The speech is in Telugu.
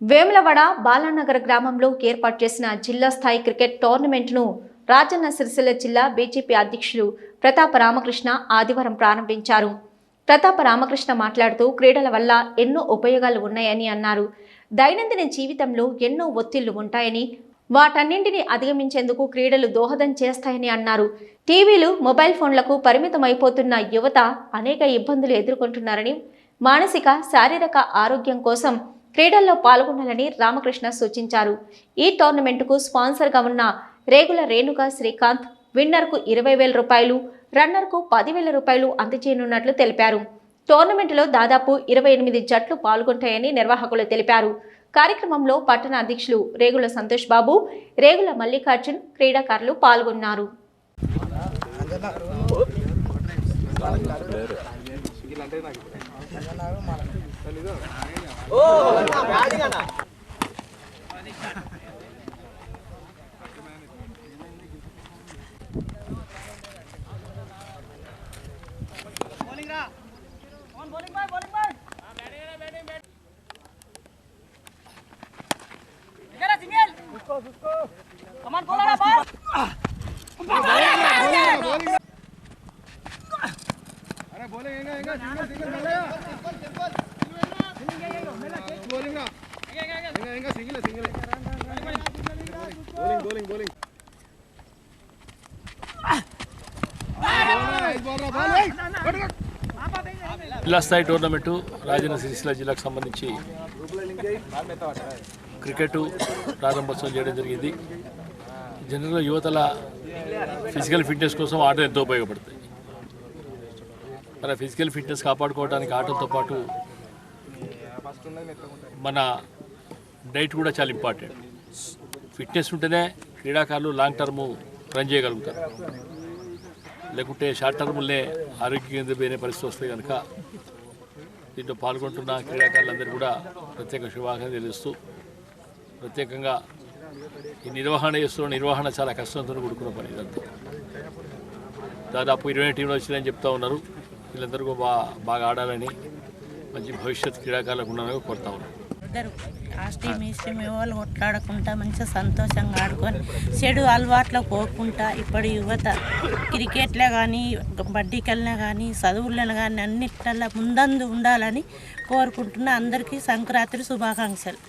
వేములవాడ బాలానగర్ గ్రామంలో ఏర్పాటు చేసిన జిల్లా స్థాయి క్రికెట్ టోర్నమెంట్ను రాజన్న సిరిసిల్ల జిల్లా బీజేపీ అధ్యక్షులు ప్రతాప రామకృష్ణ ఆదివారం ప్రారంభించారు. ప్రతాప రామకృష్ణ మాట్లాడుతూ క్రీడల వల్ల ఎన్నో ఉపయోగాలు ఉన్నాయని అన్నారు. దైనందిన జీవితంలో ఎన్నో ఒత్తిళ్ళు ఉంటాయని వాటన్నింటినీ అధిగమించేందుకు క్రీడలు దోహదం చేస్తాయని అన్నారు. టీవీలు మొబైల్ ఫోన్లకు పరిమితమైపోతున్న యువత అనేక ఇబ్బందులు ఎదుర్కొంటున్నారని మానసిక శారీరక ఆరోగ్యం కోసం క్రీడల్లో పాల్గొనాలని రామకృష్ణ సూచించారు. ఈ టోర్నమెంటుకు స్పాన్సర్గా ఉన్న రేగుల రేణుక శ్రీకాంత్ విన్నర్కు ఇరవై వేల రూపాయలు రన్నర్కు పదివేల రూపాయలు అందజేయనున్నట్లు తెలిపారు. టోర్నమెంటులో దాదాపు ఇరవై ఎనిమిది జట్లు పాల్గొంటాయని నిర్వాహకులు తెలిపారు. కార్యక్రమంలో పట్టణ అధ్యక్షులు రేగుల సంతోష్ బాబు రేగుల మల్లికార్జున్ క్రీడాకారులు పాల్గొన్నారు. ఇట్లా అంటే నాకు తెలీదు bowling boy bowling boy Come on, go, Lara, ball! జిల్లా స్థాయి టోర్నమెంటు రాజన్న సిరిసిల్ల జిల్లాకు సంబంధించి క్రికెట్ ప్రారంభోత్సవం చేయడం జరిగింది. జనరల్గా యువతల ఫిజికల్ ఫిట్నెస్ కోసం ఆటలు ఎంతో ఉపయోగపడతాయి. మన ఫిజికల్ ఫిట్నెస్ కాపాడుకోవడానికి ఆటలతో పాటు మన డైట్ కూడా చాలా ఇంపార్టెంట్ ఫిట్నెస్ ఉంటేనే క్రీడాకారులు లాంగ్ టర్మ్ రన్ చేయగలుగుతారు. లేకుంటే షార్ట్ టర్మ్లే ఆరోగ్యం పోయిన పరిస్థితి వస్తే కనుక దీంట్లో పాల్గొంటున్న క్రీడాకారులందరూ కూడా ప్రత్యేక శుభాకాంక్షలు తెలుస్తూ ప్రత్యేకంగా ఈ నిర్వహణ చేస్తున్న నిర్వహణ చాలా కష్టంతో కూడుకున్న పని ఇదంతా. దాదాపు ఇరవై టీంలు వచ్చినాయని చెప్తా ఉన్నారు. వీళ్ళందరూ బాగా బాగా ఆడాలని మంచి భవిష్యత్ క్రీడాకారులకు ఉండాలని కోరుతా ఉన్నాను ఇద్దరు ఆ టీం కొట్లాడకుండా మంచిగా సంతోషంగా ఆడుకొని చెడు అలవాట్లో పోకుండా ఇప్పుడు యువత క్రికెట్లో కానీ బడ్డీకెళ్ళినా కానీ చదువులను కానీ అన్నిట్లలో ముందందు ఉండాలని కోరుకుంటున్న. అందరికీ సంక్రాంతి శుభాకాంక్షలు.